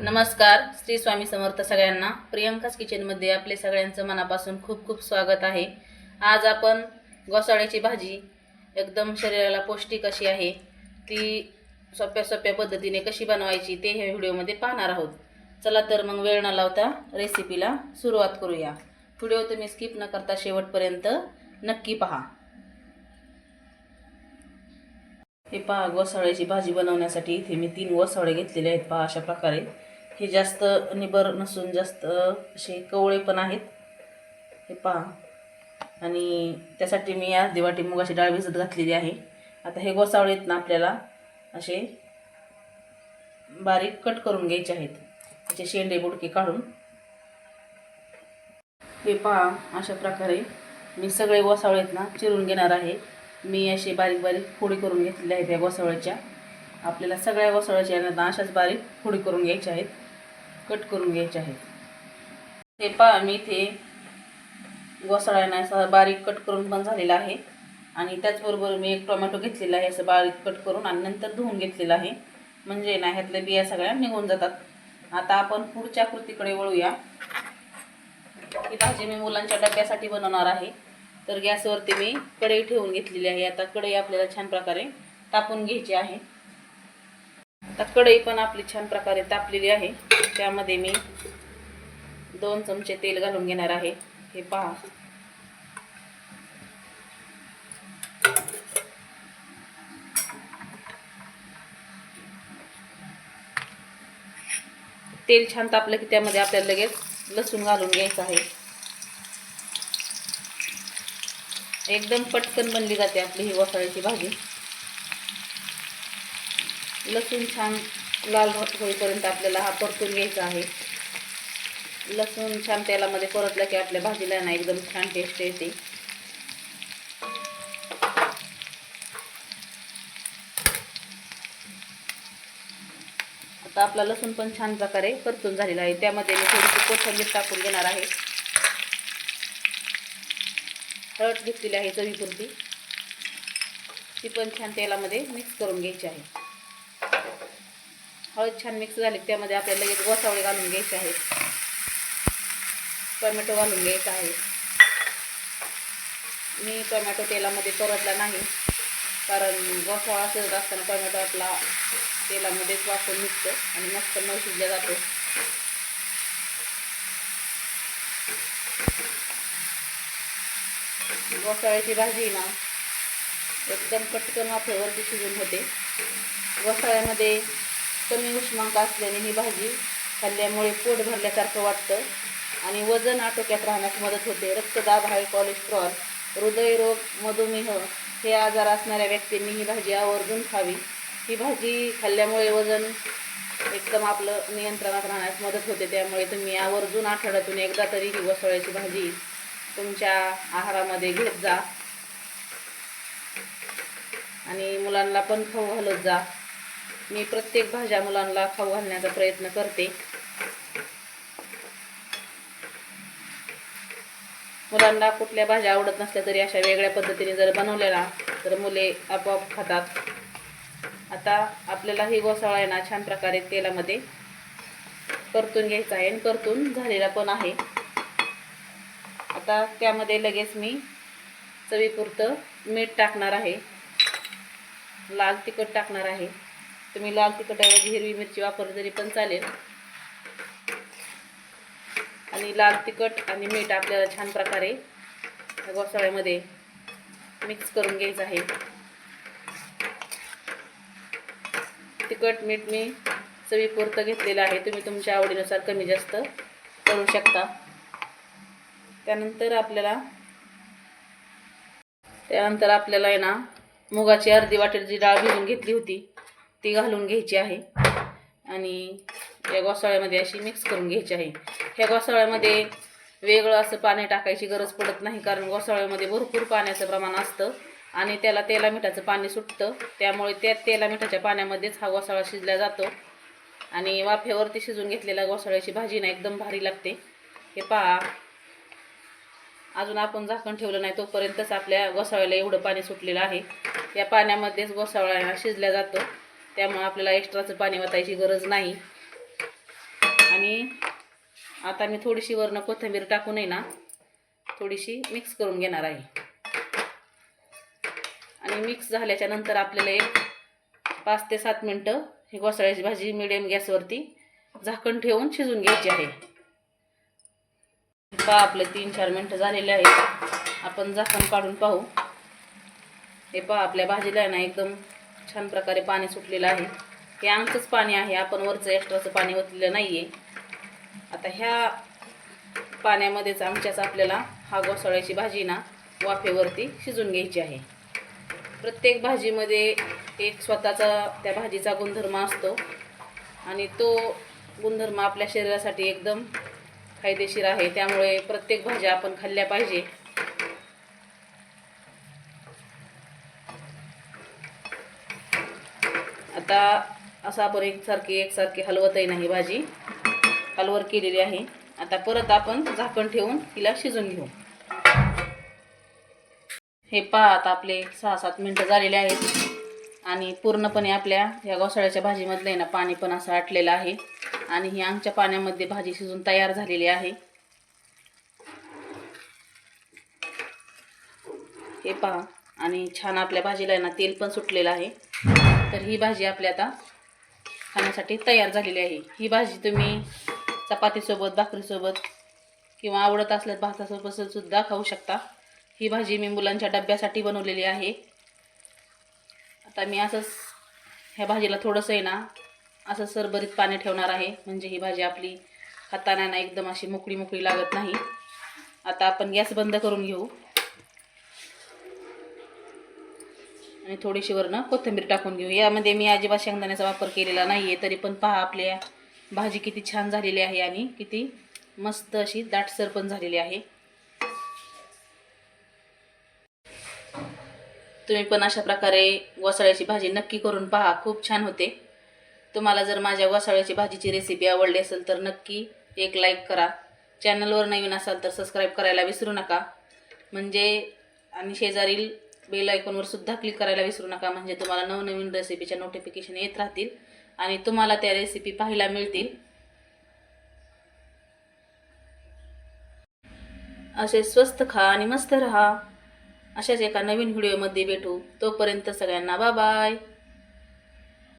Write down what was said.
नमस्कार श्री स्वामी समर्थ सगळ्यांना. प्रियंकाच किचनमध्ये आपले सगळ्यांचं मनापासून खूप खूप स्वागत आहे. आज आपण गोसाळ्याची भाजी एकदम शरीराला पौष्टिक अशी आहे. ती सोप्या सोप्या पद्धतीने कशी बनवायची ते ह्या व्हिडिओमध्ये पाहणार आहोत. चला तर मग वेळ न लावता रेसिपीला सुरुवात करूया. व्हिडिओ तुम्ही स्किप न करता शेवटपर्यंत नक्की पहा. हे पहा गोसाळ्याची भाजी बनवण्यासाठी इथे मी तीन गोसाळे घेतलेले आहेत पहा अशा प्रकारे. हे जास्त निबर नसून जास्त असे कवळे पण आहेत. हे पहा. आणि त्यासाठी मी अर्धी वाटी मुगाची डाळ भिजत घातलेली आहे. आता हे गोसावळे ना आपल्याला असे बारीक कट करून घ्यायचे आहेत. त्याचे शेंडे बुडके काढून. हे पहा अशा प्रकारे मी सगळे गोसावळेत ना चिरून घेणार आहे. मी असे बारीक बारीक फोडी करून घेतलेली आहेत या गोसावळ्याच्या. आपल्याला सगळ्या गोसावळ्याच्या अशाच बारीक फोडी करून घ्यायच्या आहेत. कट करून घ्यायचे आहेत. हे पहा मी इथे गोसाळ्यांना असं बारीक कट करून पण झालेला आहे. आणि त्याचबरोबर मी एक टोमॅटो घेतलेला आहे असं बारीक कट करून आणि नंतर धुवून घेतलेला आहे. म्हणजे ना ह्यातल्या बिया सगळ्या निघून जातात. आता आपण पुढच्या कृतीकडे वळूया. ही भाजी मी मुलांच्या डब्यासाठी बनवणार आहे. तर गॅसवरती मी कढई ठेवून घेतलेली आहे. आता कढई आपल्याला छान प्रकारे तापून घ्यायची आहे. आता कढई पण आपली छान प्रकारे तापलेली आहे. त्यामध्ये मी दोन चमचे तेल घालून घेणार आहे. हे पहा. तेल छान तापलं की त्यामध्ये आपल्याला लगेच लसूण घालून घ्यायचं आहे. एकदम पटकन बनली जाते आपली ही वसाळ्याची भाजी. लसूण छान लाल होईपर्यंत आपल्याला हा परतून घ्यायचा आहे. लसूण छान तेलामध्ये परतलं की आपल्या भाजीला ना एकदम छान टेस्ट येते. आता आपला लसूण पण छान प्रकारे परतून झालेला आहे. त्यामध्ये मी थोडीशी कोथिंबीर टाकून घेणार आहे. हळद घेतलेली आहे चवीपुरती. ती पण छान तेलामध्ये मिक्स करून घ्यायची आहे. हळद छान मिक्स झाली त्यामध्ये आपल्याला लगेच गोसावळे घालून घ्यायचे आहेत टोमॅटो घालून घ्यायचा आहे. मी टोमॅटो तेलामध्ये परतला नाही कारण गोसाळा शिजत असताना टोमॅटो आपला तेलामध्येच वाफून निघतो आणि मस्त न शिजला जातो. गोसाळ्याची भाजी ना एकदम पटकन वाफेवरती शिजून होते. गोसाळ्यामध्ये कमी उष्मांक असल्याने ही भाजी खाल्ल्यामुळे पोट भरल्यासारखं वाटतं आणि वजन आटोक्यात राहण्यास मदत होते. रक्तदाब हाय कोलेस्ट्रॉल हृदयरोग मधुमेह हे आजार असणाऱ्या व्यक्तींनी ही भाजी आवर्जून खावी. ही भाजी खाल्ल्यामुळे वजन एकदम आपलं नियंत्रणात राहण्यास मदत होते. त्यामुळे तुम्ही आवर्जून आठवड्यातून एकदा तरी ही वसळ्याची भाजी तुमच्या आहारामध्ये घेत जा आणि मुलांना पण खाऊ घालत जा. मी प्रत्येक भाज्या मुलांना खाऊ घालण्याचा प्रयत्न करते. मुलांना कुठल्या भाज्या आवडत नसल्या तरी अशा वेगळ्या पद्धतीने जर बनवल्या ना तर मुले आपोआप खातात. आता आपल्याला ही गोसाळा आहे ना छान प्रकारे तेलामध्ये परतून घ्यायचा आहे आणि परतून झालेला पण आहे. आता त्यामध्ये लगेच मी चवीपुरतं मीठ टाकणार आहे. लाल तिखट टाकणार आहे. तुम्ही लाल तिखटाऐवजी हिरवी मिरची वापरली तरी पण चालेल. आणि लाल तिखट आणि मीठ आपल्याला छान प्रकारे घोसाळ्यामध्ये मिक्स करून घ्यायचं आहे. तिखट मीठ मी चवीपुरतं घेतलेलं आहे. तुम्ही तुमच्या आवडीनुसार कमी जास्त करू शकता. त्यानंतर आपल्याला त्यानंतर आपल्याला आहे ना मुगाची अर्धी वाटेल जी डाळ भिजून घेतली होती ती घालून घ्यायची आहे. आणि या घोसाळ्यामध्ये अशी मिक्स करून घ्यायची आहे. ह्या घोसाळ्यामध्ये वेगळं असं पाणी टाकायची गरज पडत नाही कारण घोसाळ्यामध्ये भरपूर पाण्याचं प्रमाण असतं आणि त्याला तेला मिठाचं पाणी सुटतं. त्यामुळे त्या तेला मिठाच्या पाण्यामध्येच हा घोसाळा शिजला जातो. आणि वाफेवरती शिजून घेतलेल्या घोसाळ्याची भाजी ना एकदम भारी लागते. हे पहा. अजून आपण झाकण ठेवलं नाही तोपर्यंतच आपल्या घोसाळ्याला एवढं पाणी सुटलेलं आहे. या पाण्यामध्येच घोसाळा शिजल्या जातो. त्यामुळे आपल्याला एक्स्ट्राचं पाणी वतायची गरज नाही. आणि आता मी थोडीशी वरनं कोथिंबीर टाकून आहे ना थोडीशी मिक्स करून घेणार आहे. आणि मिक्स झाल्याच्यानंतर आपल्याला एक पाच ते सात मिनटं ही घोसाळ्याची भाजी मिडियम गॅसवरती झाकण ठेवून शिजून घ्यायची आहे. पहा आपले तीन चार मिनटं झालेले आहेत. आपण झाकण काढून पाहू. हे पहा आपल्या भाजीला आहे ना एकदम छान प्रकारे पाणी सुटलेलं आहे. हे आमचंच पाणी आहे. आपण वरचं एक्स्ट्राचं पाणी ओतलेलं नाही आहे आता ह्या पाण्यामध्येच आमच्याच आपल्याला हा घोसाळ्याची भाजी ना वाफेवरती शिजून घ्यायची आहे. प्रत्येक भाजीमध्ये एक स्वतःचा त्या भाजीचा गुणधर्म असतो. आणि तो गुणधर्म आपल्या शरीरासाठी एकदम फायदेशीर आहे. त्यामुळे प्रत्येक भाज्या आपण खाल्ल्या पाहिजे. आता असं आपण एकसारखी एकसारखी हलवतही नाही भाजी. हलवर केलेली आहे. आता परत आपण झाकण ठेवून तिला शिजून घेऊ. हे पहा आता आपले सहा सात मिनटं झालेले आहेत. आणि पूर्णपणे आपल्या ह्या घोसाळ्याच्या भाजीमधलं आहे ना पाणी पण असं आटलेलं आहे. आणि ही आमच्या पाण्यामध्ये भाजी शिजून तयार झालेली आहे. हे पहा आणि छान आपल्या भाजीला आहे ना तेल पण सुटलेलं आहे. तर ही भाजी आपली आता खाण्यासाठी तयार झालेली आहे. ही भाजी तुम्ही चपातीसोबत भाकरीसोबत किंवा आवडत असल्यास भातासोबत सुद्धा खाऊ शकता. ही भाजी मी मुलांच्या डब्यासाठी बनवलेली आहे. आता मी असंच ह्या भाजीला थोडंसं आहे ना असं सरभरीत पाणी ठेवणार आहे. म्हणजे ही भाजी आपली खाताना ना एकदम अशी मोकळी मोकळी लागत नाही. आता आपण गॅस बंद करून घेऊ. आणि थोडीशी वरनं कोथिंबीर टाकून घेऊ यामध्ये मी अजिबात शेंगदाण्याचा वापर केलेला नाही आहे तरी पण पहा आपल्या भाजी किती छान झालेली आहे आणि किती मस्त अशी दाटसर पण झालेली आहे. तुम्ही पण अशा प्रकारे वसाळ्याची भाजी नक्की करून पहा खूप छान होते. तुम्हाला जर माझ्या वसाळ्याची भाजीची रेसिपी आवडली असेल तर नक्की एक लाईक करा. चॅनलवर नवीन असाल तर सबस्क्राईब करायला विसरू नका. म्हणजे आणि शेजारील बेल आयकॉनवर सुद्धा क्लिक करायला विसरू नका. म्हणजे तुम्हाला नवनवीन रेसिपीच्या नोटिफिकेशन येत राहतील आणि तुम्हाला त्या रेसिपी पाहायला मिळतील. असे स्वस्त खा आणि मस्त रहा. अशाच एका नवीन व्हिडिओमध्ये भेटू. तोपर्यंत सगळ्यांना बाय बाय